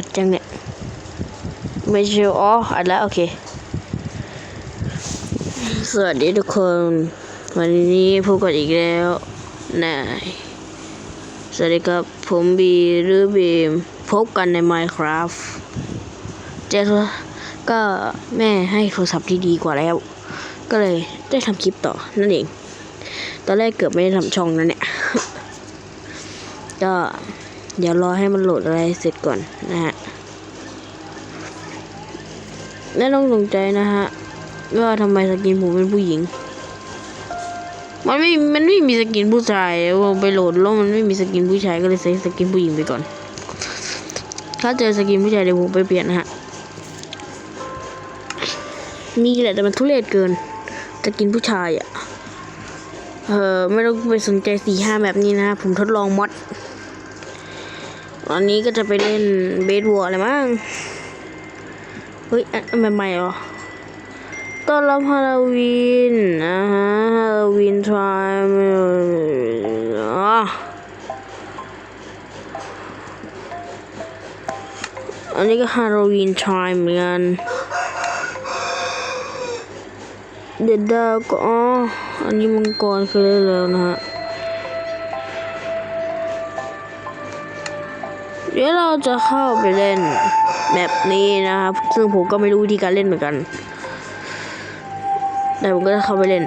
อัดจังเนี่ยไม่ใช่อ๋ออัดแล้ว โอเค สวัสดีทุกคน วันนี้พบกันอีกแล้วนายสวัสดีครับ ผมบีหรือบีม พบกันใน Minecraft เจ้าก็แม่ให้โทรศัพท์ที่ดีกว่าแล้ว ก็เลยได้ทำคลิปต่อนั่นเอง ตอนแรกเกือบไม่ได้ทำช่องนั่นเนี่ย ก็ เดี๋ยวรอให้มันโหลดอะไรเสร็จก่อนนะฮะและต้องสนใจนะฮะว่าทำไมสกินผมเป็นผู้หญิง มันไม่ มันไม่มีสกินผู้ชายว่าไปโหลดแล้วมันไม่มีสกินผู้ชายก็เลยใส่สกินผู้หญิงไปก่อน ถ้าเจอสกินผู้ชายเดี๋ยวผมไปเปลี่ยนนะฮะมีแหละแต่มันทุเรศเกินสกินผู้ชายอะ่ะเออไม่ต้องไปสนใจสี่ห้าแบบนี้นะผมทดลองมอด วันนี้ก็จะไปเล่นเบสวอลอะไรมั้ง เฮ้ยอันใหม่ๆหรอต้อนรับฮาโลวีนนะฮะฮาโลวีนทรายอ๋ออันนี้ก็ฮาโลวีนทรายเหมือนกันเด็ดดาวก็อ๋ออันนี้มังกรเคยเล่นแล้วนะฮะ ดี๋ยวเราจะเข้าไปเล่นแบบนี้นะครับ ซึ่งผมก็ไม่รู้วิธีการเล่นเหมือนกัน แต่ผมก็จะเข้าไปเล่น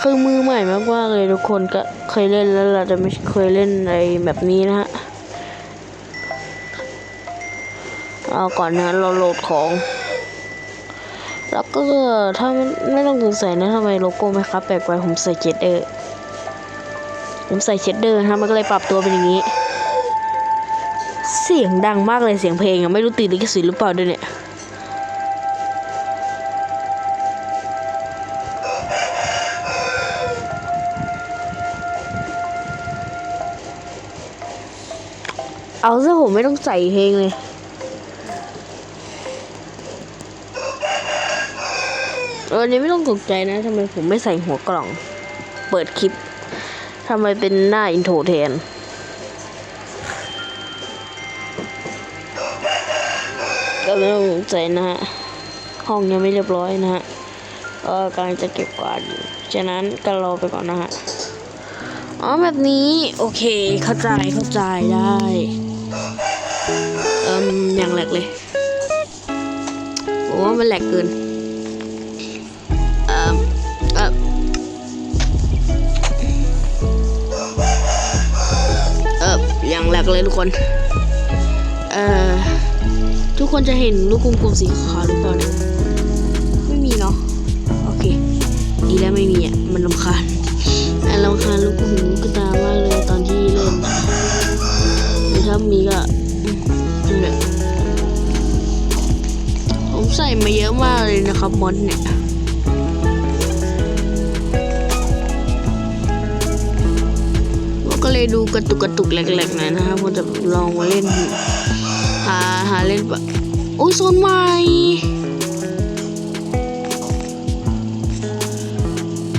คือมือใหม่มากๆเลยทุกคนก็เคยเล่นแล้วเราจะไม่เคยเล่นอะไรแบบนี้นะฮะเอาก่อนนะเราโหลดของ แล้วก็ถ้าไม่ไม่ต้องสงสัยนะทำไมโลโก้ไหมครับแปลกไปผมใส่เจ็ดเออ ผมใส่เชดเดอร์นะมันก็เลยปรับตัวเป็นอย่างนี้ เสียงดังมากเลยเสียงเพลงอะไม่รู้ติดลิขสิทธิ์หรือเปล่าด้วยเนี่ยเอาซะผมไม่ต้องใส่เพลงเลย เออนี่ไม่ต้องตกใจนะทำไมผมไม่ใส่หัวกล่อง เปิดคลิป ทำไมเป็นหน้าอินโทรแทน ก็ไม่ต้องใจนะฮะ ห้องยังไม่เรียบร้อยนะฮะก็กำลังจะเก็บกวาดอยู่ ฉะนั้นก็รอไปก่อนนะฮะ อ๋อแบบนี้ โอเค เข้าใจเข้าใจได้ เอิมอย่างแหลกเลยผมว่ามันแหลกเกิน กเลยทุกคน เอ่อ ทุกคนจะเห็นลูกกลมๆสีขาวหรือเปล่านี่ยไม่มีเนาะ โอเค ดีแล้วไม่มีอะ มันลำคาญอันลำคาญลูกหูลูกตามากเลยตอนที่เล่นหรือถ้ามีก็อืมนี่แหละผมใส่มาเยอะมากเลยนะครับมอดเนี่ย ยดูกระตุกกระตุกแหลกๆหน่อยนะครับผมจะลองมาเล่นหาหาเล่นแบบโอ้ยโซนใหม่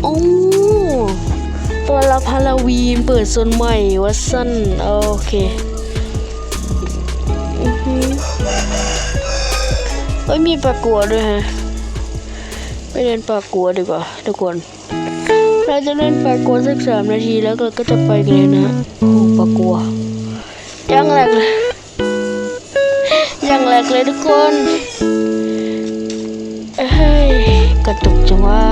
โอ้ตัวละฮาโลวีนเปิดโซนใหม่วัดสั้นโอเคเอ้ยมีปลากัวด้วยฮะไปเล่นปลากัวดีกว่าทุกคน เราจะเล่นปลากัวสักสามนาทีแล้วเราก็จะไปกันเลยนะโอ้ปลากัวยังแรกเลยยังแรกเลยทุกคนเฮ้ยกระตุกจังว่า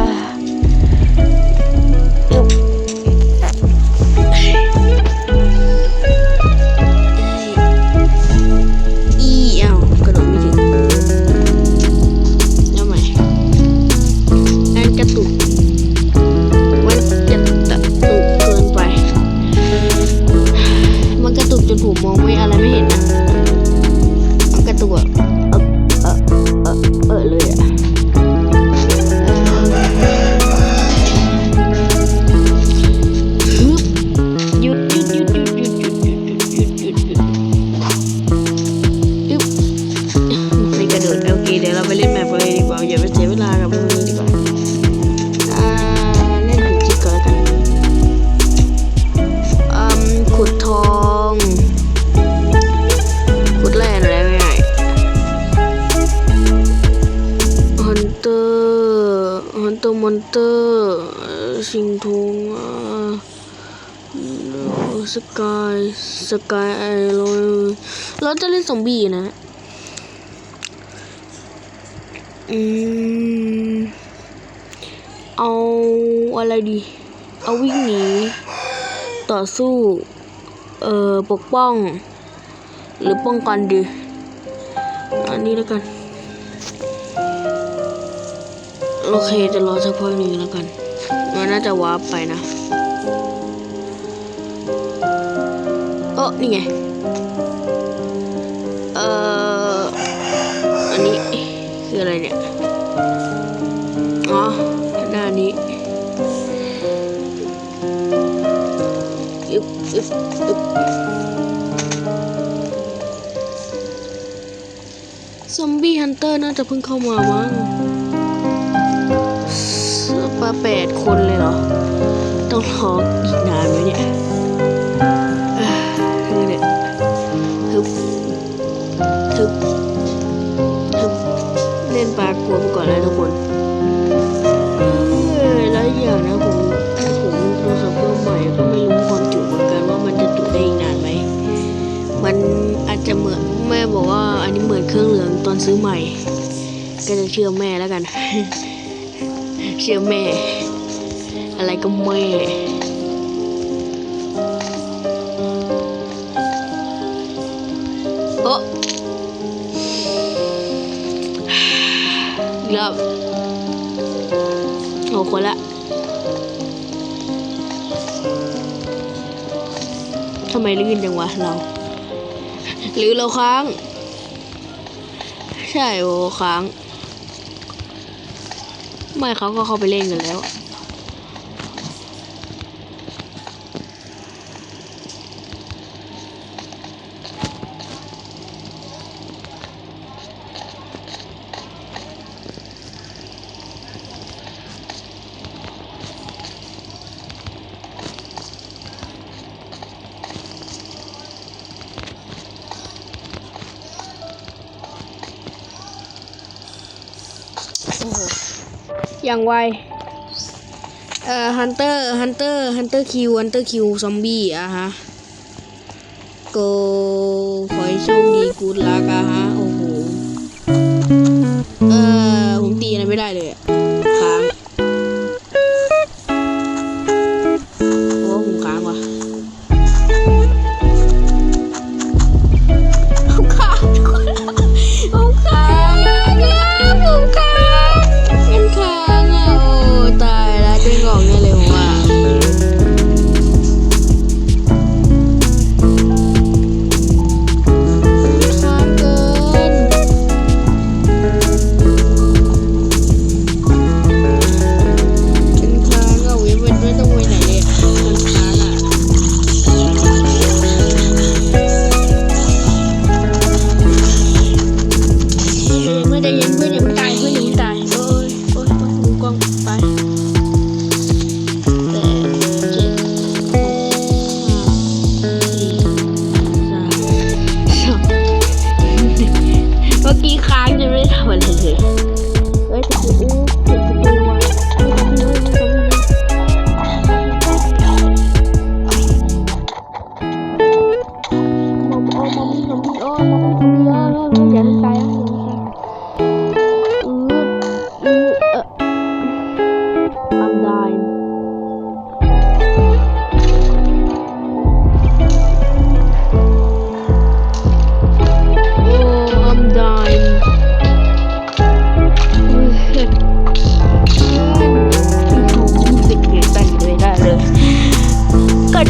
ตอนเตอร์สิงทุงสกายสกายไอโรเราจะเล่นซอมบีนะอืมเอาอะไรดี เอาวิ่งหนี ต่อสู้ เอ่อ ปกป้อง หรือป้องกันดี อันนี้แล้วกัน โอเคจะรอสักพักหนึ่งแล้วกัน มันน่าจะวาร์ปไปนะเออนี่ไง เอ่อ อันนี้คืออะไรเนี่ย อ๋อหน้านี้อึบอึบอึบซอมบี้ฮันเตอร์น่าจะเพิ่งเข้ามามั้งาแปดคนเลยเหรอ ต้องรออีกนานไหมเนี่ยเอ้อคือเนี่ยฮึบฮึบฮึบเล่นปลากลัวไปก่อนเลยทุกคนเออแล้วอย่างนะผมถ้าผมโทรศัพท์เครื่องใหม่ก็ไม่รู้ความจุเหมือนกันว่ามันจะจุได้อีกนานไหม มันอาจจะเหมือนแม่บอกว่า อันนี้เหมือนเครื่องเหลืองตอนซื้อใหม่ ก็จะเชื่อแม่แล้วกัน ชื่อแม่ อะไรก็แม่โอ้อีกรอบโอ้คนละทำไมลื่นจังวะเรา หรือเราค้าง ใช่โอ้ค้าง ไม่เขาก็เข้าไปเล่นกันแล้ว อย่างไวเอ่อฮันเตอร์ฮันเตอร์ฮันเตอร์คิวฮันเตอร์คิวซอมบี้อะฮะโกขอให้โชคดีกูดลักอะฮะโอ้โหเอ่อผมตีอะไรไม่ได้เลย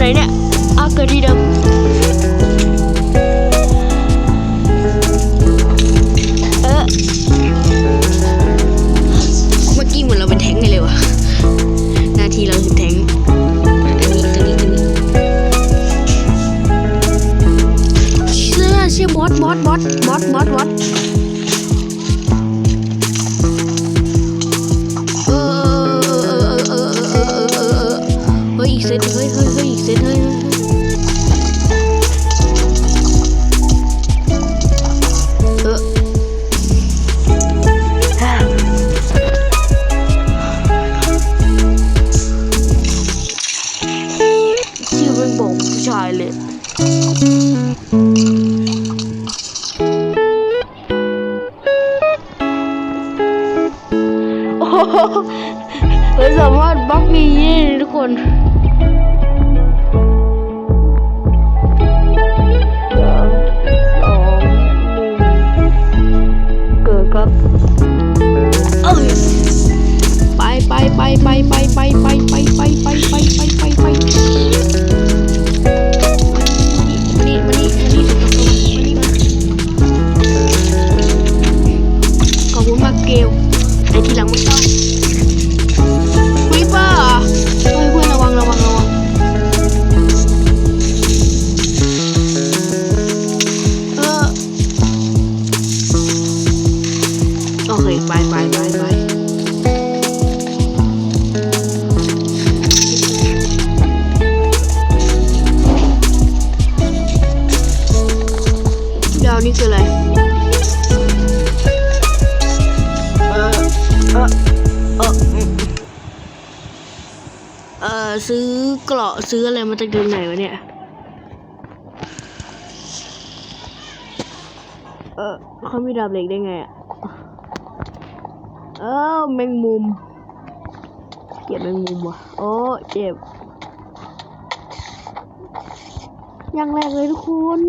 เกิดไหนเนี่ยอะเกิดที่เดิมเออเมื่อกี้เหมือนเราเป็นแท้งไงเลยวะหน้าที่เราคือแท้งอันนี้อันนี้อันนี้เชื่อชื่อบอสบอสบอสบอสบอสบอสเออเออเออเออเออเออเออเฮ้ยอีกเซตเฮ้ยเฮ้ย เราสามารถบล็อกมีนี่ทุกคนสองหนึ่งเกิดครับเอ้ยไปไปไปไปไปไปไปไปไปไปไปไปไป ซื้อเกราะซื้ออะไรมาจากเดือนไหนวะเนี่ย เออเขามีดาบเหล็กได้ไงอะ เออแมงมุม เกลียดแมงมุมว่ะ โอ้เจ็บอย่างแรกเลยทุกคน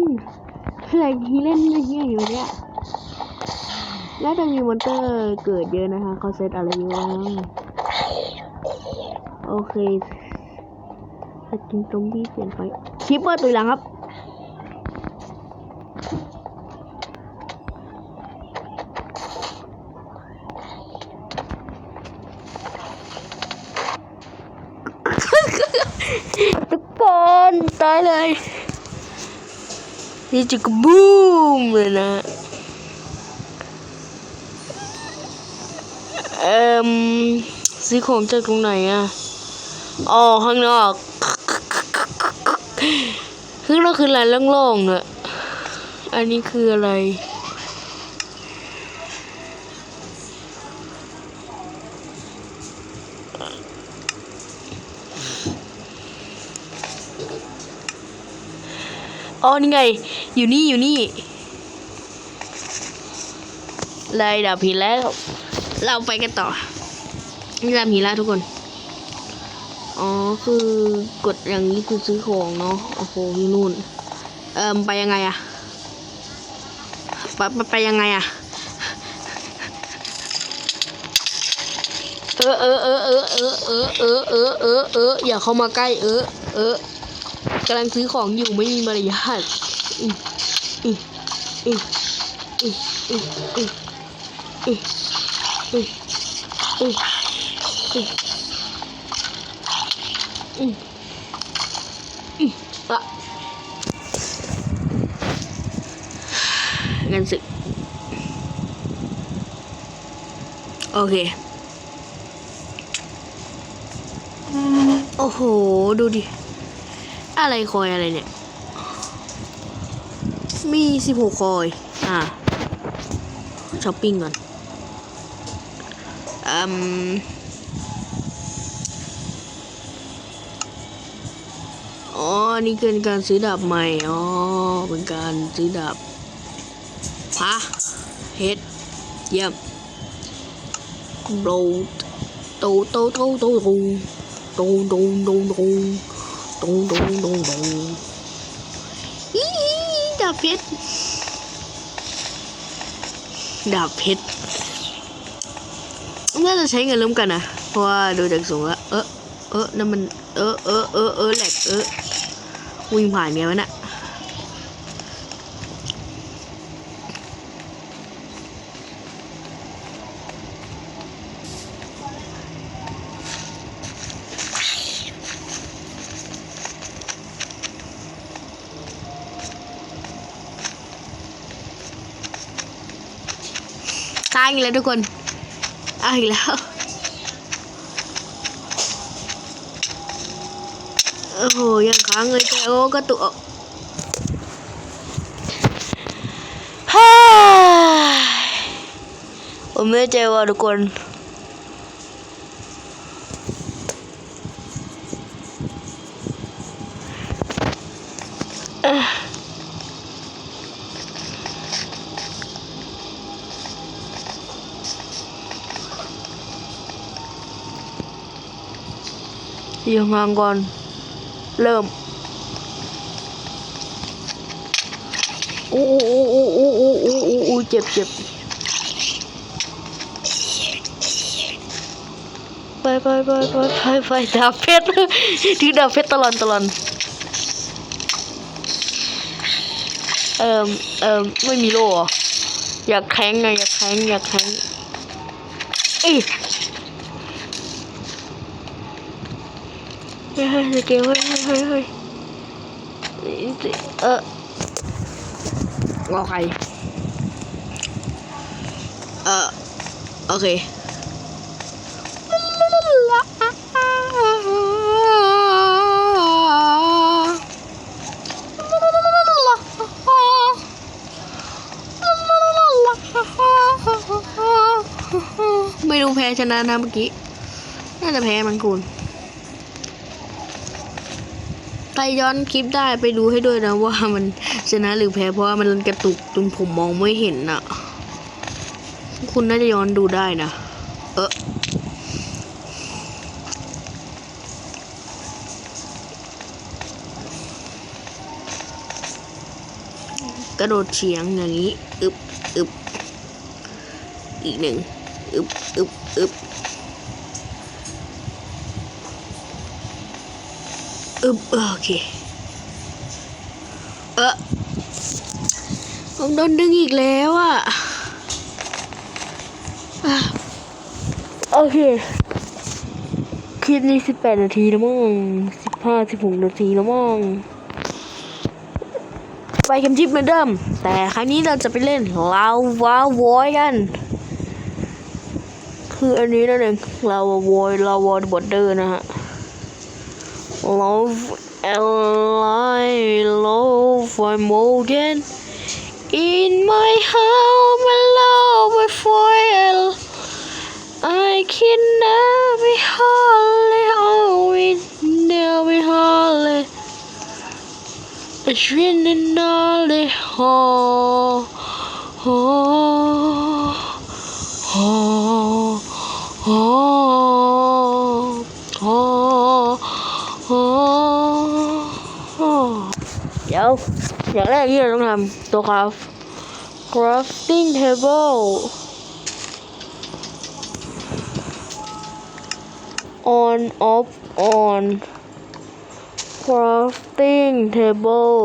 แหลกทีเล่นเงี้ยอยู่เนี่ยน่าจะมีมอนเตอร์เกิดเยอะนะคะเขาเซตอะไรอยู่บ้างโอเค สกินซอมบี้เปลี่ยนไปคิปเปอร์ตัวหลังครับทุกคนตายเลยนี่จะกบูมเลยนะเอ่มซื้อของจากตรงไหนอะอ๋อข้างนอก ข้างนอกคืออะไรโล่งๆอะอันนี้คืออะไรอ๋อนี่ไง อยู่นี่อยู่นี่เลยดับผีแล้ว เราไปกันต่อนี่ดับผีแล้วทุกคน อ๋อคือกดอย่างนี้คือซื้อของเนาะโอ้โหนู่น เอ่มไปยังไงอะไปไปไปยังไงอะเออเออเออเออเออเออเออเออเออเอออย่าเข้ามาใกล้ เออ เออกำลังซื้อของอยู่ไม่มีมารยาทอืมอืมอืมอืมอืมอืมอืมอืมอืมอืม อืมอืมอะงันสิโอเค โอ้โห ดูดิ อะไรคอยอะไรเนี่ย มีสิบหกคอย อ่าช้อปปิ้งก่อน อืม อ๋อนี่คือการซื้อดาบใหม่ อ๋อ เป็นการซื้อดาบฮะเฮ็ดเยี่ยมโรดโตโตโตโตโตโตโตโตโตโตโตโตโตโตอีดาบเพชรดาบเพชรน่าจะใช้เงินร่วมกันนะ เพราะว่าดูจากสูงแล้วเออเออนั่นมัน เออเออเออเออแหลกเออ วิ่งผ่านไงวะน่ะตายอีกแล้วทุกคนตายอีกแล้ว โอ้โหยังค้างเลยแต่โอ้ก็ตุกฮ่าผมไม่ใจว่าทุกคนอยู่ห่างๆก่อน เริ่มอู้อู้อู้อู้อู้อู้อู้อู้เจ็บเจ็บไปไปไปไปไปไปดาบเพชรถือดาบเพชรตลอดตลอดเอ่มเอ่มไม่มีโล่อยากแข็งไงอยากแข็งอยากแข็งเอ้ยเฮ้ยเฮ้ยสเกลเฮ้ยเฮ้ยเฮ้ยเฮ้ยเอองอใครเออโอเคไม่รู้แพ้ชนะนะเมื่อกี้ น่าจะแพ้มันคุณใค รย้อนคลิปได้ไปดูให้ด้วยนะว่ามันชนะหรือแพ้เพราะว่ามันกระตุกจนผมมองไม่เห็นน่ะ คุณน่าจะย้อนดูได้นะ เออกระโดดเฉียงอย่างนี้ อึบอึบอีกหนึ่ง อึบอึบอึบ อึบเออโอเค เออผมโดนดึงอีกแล้วอะ โอเค คลิปนี้สิบแปดนาทีแล้วมั้งสิบห้าสิบหกนาทีแล้วมั้งไปเข็มทิปเหมือนเดิม แต่ครั้งนี้เราจะไปเล่นลาวาวอยกัน คืออันนี้นั่นเองลาวาวอยลาวาบอร์เดอร์นะฮะ love and I love for Morgan. In my home, I love my foil. I can never holly, always never holly. I shouldn't know the whole. Oh, oh, oh. เดี๋ยว อย่างแรกที่เราต้องทำตัวครับ crafting table on off on crafting table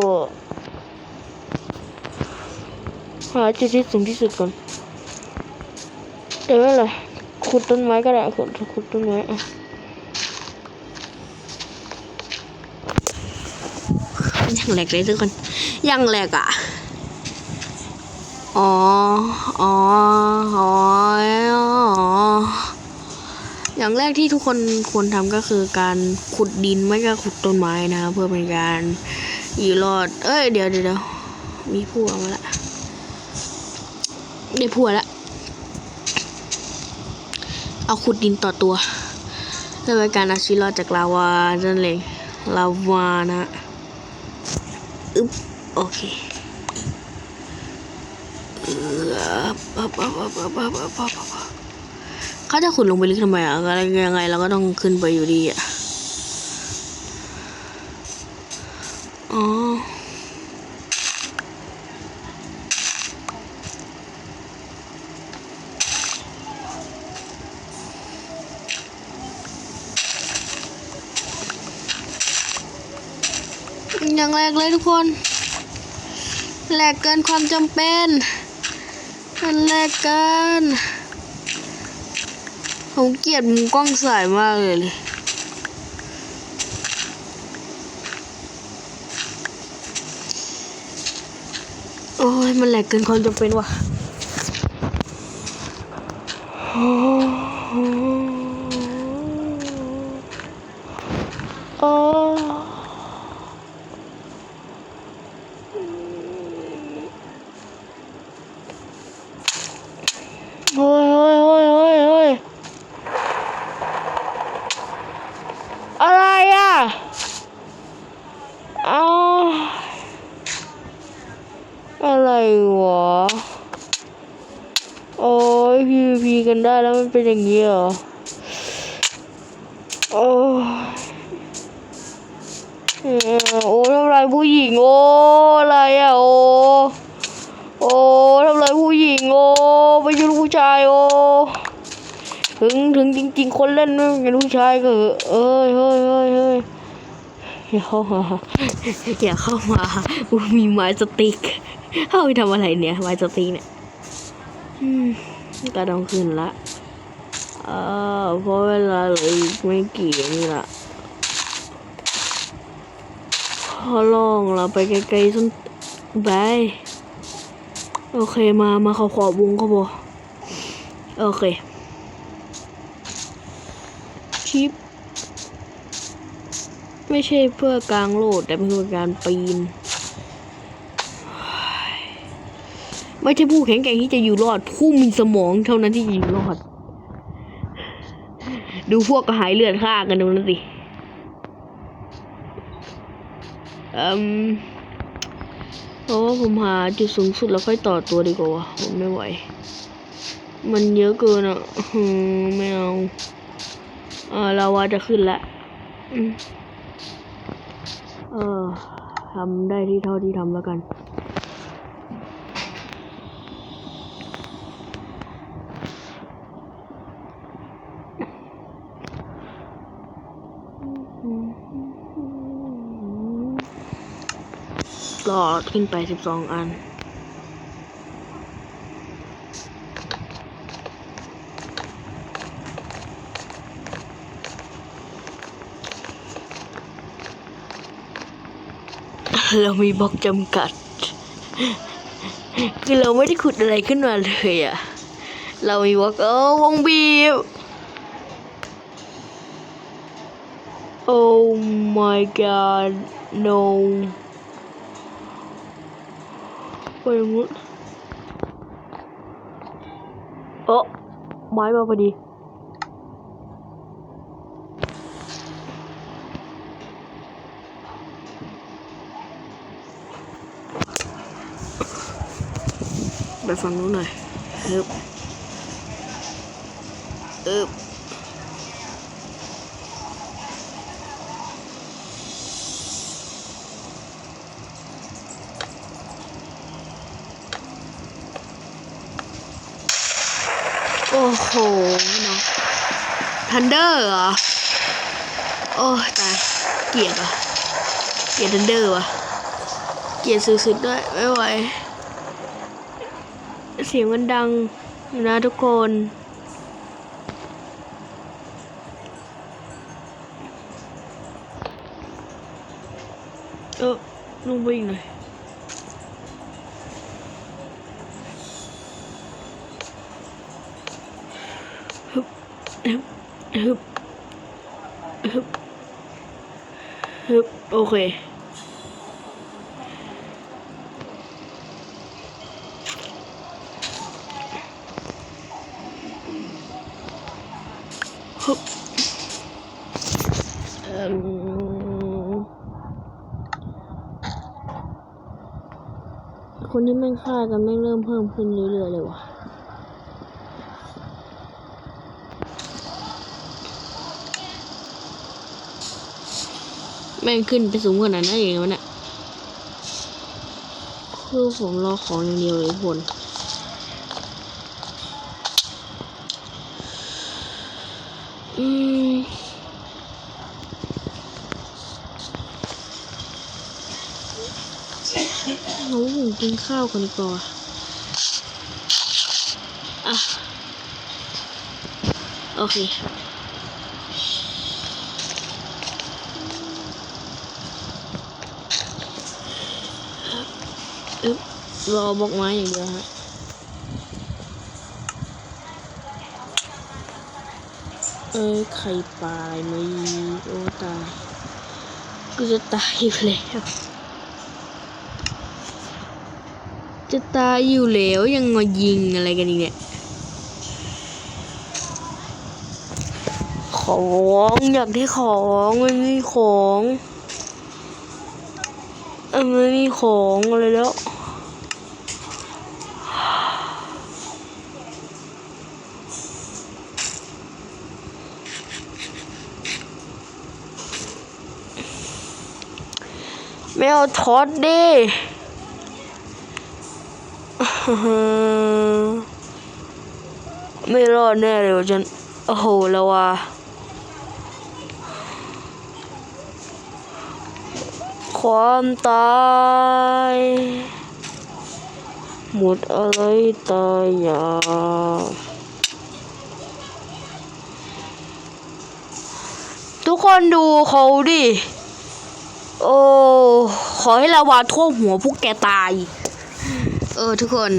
หาจุดที่สูงที่สุดก่อนเดี๋ยวอะไรขุดต้นไม้ก็ได้ขุดขุดต้นไม้อะยัง แหลกเลยทุกคนยังแหลกอะอ๋ออ๋ออ๋ออ๋ออย่างแรกที่ทุกคนควรทำก็คือการขุดดินไม่ก็ขุดต้นไม้นะเพื่อเป็นการอยู่รอด เอ้ยเดี๋ยวเดี๋ยวเดี๋ยวมีผัวมาละได้ผัวละเอาขุดดินต่อตัวเพื่อเป็นการอาชีวิตรอดจากลาวานั่นเองลาวานะ อึ๊บโอเคเขาจะขุดลงไปลึกทำไมอะอะไรยังไงเราก็ต้องขึ้นไปอยู่ดีอะอ๋อ แรกเลยทุกคนแหลกเกินความจำเป็นมันแหลกเกินผมเกลียดมุมกล้องสายมากเลยเลยโอ้ยมันแหลกเกินความจำเป็นว่ะโอ้โอ้โอ้ยโอ้ยโอ้ยโอ้ยโอ้ยอะไรอะเอาอะไรวะ โอ้ย PVP กันได้แล้วมัน เป็นอย่างนี้เหรอ โอ้โอ้ทำลายผู้หญิงโอ้อะไรอะโอ้โอ้ทำลายผู้หญิงโอ้ไปยุ่งผู้ชายโอ้ถึงถึงจริง ๆ คนเล่นไม่เป็นผู้ชายก็เอะเอ้ยเฮ้ยเฮ้ยเฮ้ยอย่าเข้ามาอย่าเข้ามากูมีไม้สติกเข้าไปทำอะไรเนี่ยไม้สติกเนี่ยอืมก็ต้องขึ้นละ ออเพราะเวลาเหลืออีกไม่กี่นี่ละขอลองเราไปไกลๆสักบายโอเคมามาขาขอบวงเขาบอกโอเคชิป ไม่ใช่เพื่อกลางโลด แต่เป็นเพื่อการปีน ไม่ใช่ผู้แข็งแกร่งที่จะอยู่รอด ผู้มีสมองเท่านั้นที่จะอยู่รอด ดูพวกกระหายเลือดฆ่ากันดูนั่นสิอืมเพราะว่าผมหาจุดสูงสุดแล้วค่อยต่อตัวดีกว่าผมไม่ไหว มันเยอะเกินอะไม่เอาเออเราว่าจะขึ้นละอืมเออทำได้ที่เท่าที่ทำแล้วกัน หลอดขึ้นไปสิบสองอัน เรามีบล็อกจำกัด คือเราไม่ได้ขุดอะไรขึ้นมาเลยอะเรามีบล็อกเออวงบีบ Oh my god no ไปงู้นเออไม้มาพอดีไปฝั่งนู้นหน่อยฮึบอึบโอ้โหเนาะทันเดอ ร์เหรอ โอ้ตาย เกลียดว่ะ เกลียดทันเดอร์ว่ะ เกลียดสุดๆด้วย ไม่ไหว เสียงมันดังนะทุกคนเออลงไปอีกหน่อยฮึบฮึบ ฮึบฮึบฮึบโอเคฮึบเอิ่มคนที่แม่ฆ่ากันแม่เริ่มเพิ่มขึ้นเรื่อยๆเลยวะ แม่งขึ้นไปสูงขนาดนั้นเองวะเนี่ยคือผมรอของอย่างเดียวเลยคนอืมโอ้โหกินข้าวกันดีกว่าอะ โอเค รอบอกไม้อย่างเดียวฮะเอ้ยไข่ปลาอะไมาอีกโอ้ตายกูจะตายอยู่แล้วจะตายอยู่แล้วยังมายิงอะไรกันอีกเนี่ยของอยากได้ของมันไม่มีของเออไม่มีของอะไรแล้ว ไม่เอาทอดดิไม่รอดแน่เลยวะจันโอ้โหแล้วว่ะความตายหมดอะไรตายอยาทุกคนดูเขาดิ โอ้ ขอให้ลาวาท่วมหัวพวกแกตาย เออ ทุกคน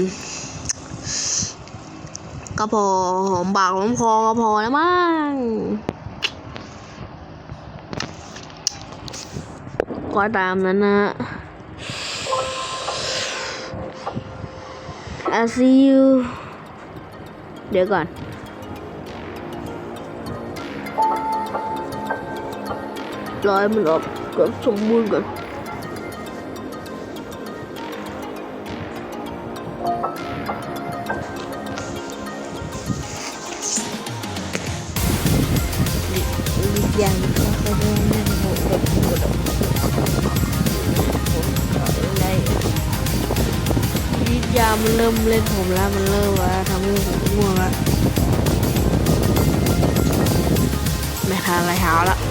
ก็พอหอมปากหอมคอก็พอแล้วมั้งก็ตามนั้นนะ I see you เดี๋ยวก่อน ร้อยมันออ กกับสมบูรณ์ก่อนยังก็ไม่ได้นั่งหัวกดกดอะไรวิทยามันเริ่มเล่นผมแล้วมันเริ่มว่าทำให้ผมง่วงละไม่ทานอะไรเช้าละ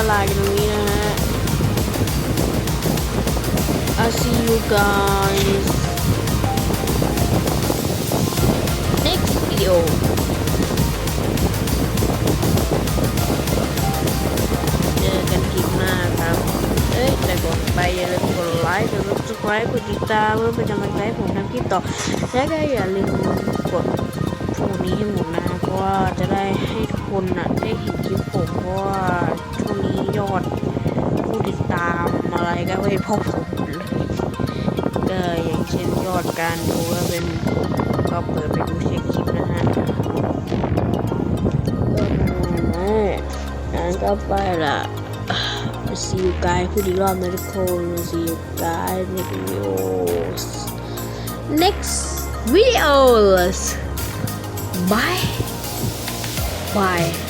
ก็ลากันตรงนี้นะฮะ I'll see you guys next video เจอกันคลิปหน้าครับเอ้ยแต่ก่อนไปอย่าลืมกดไลค์กด subscribe กดติดตามเพื่อเป็นกำลังใจให้ผมทำคลิปต่อ และก็อย่าลืมกดพวกนี้ให้หมดนะ เพราะว่าจะได้ให้ทุกคนน่ะได้เห็นคลิปผมเพราะว่า ยอดผู้ติดตามอะไรก็ไม่พบผมเลยก็อย่างเช่นยอดการดูก็เป็นก็เปิดไปดูเช็คคลิปนะฮะก็นั่นแหละงั้นก็ไปละ see you guys พูดอีกรอบนะทุกคน see you guys next videos next videos bye bye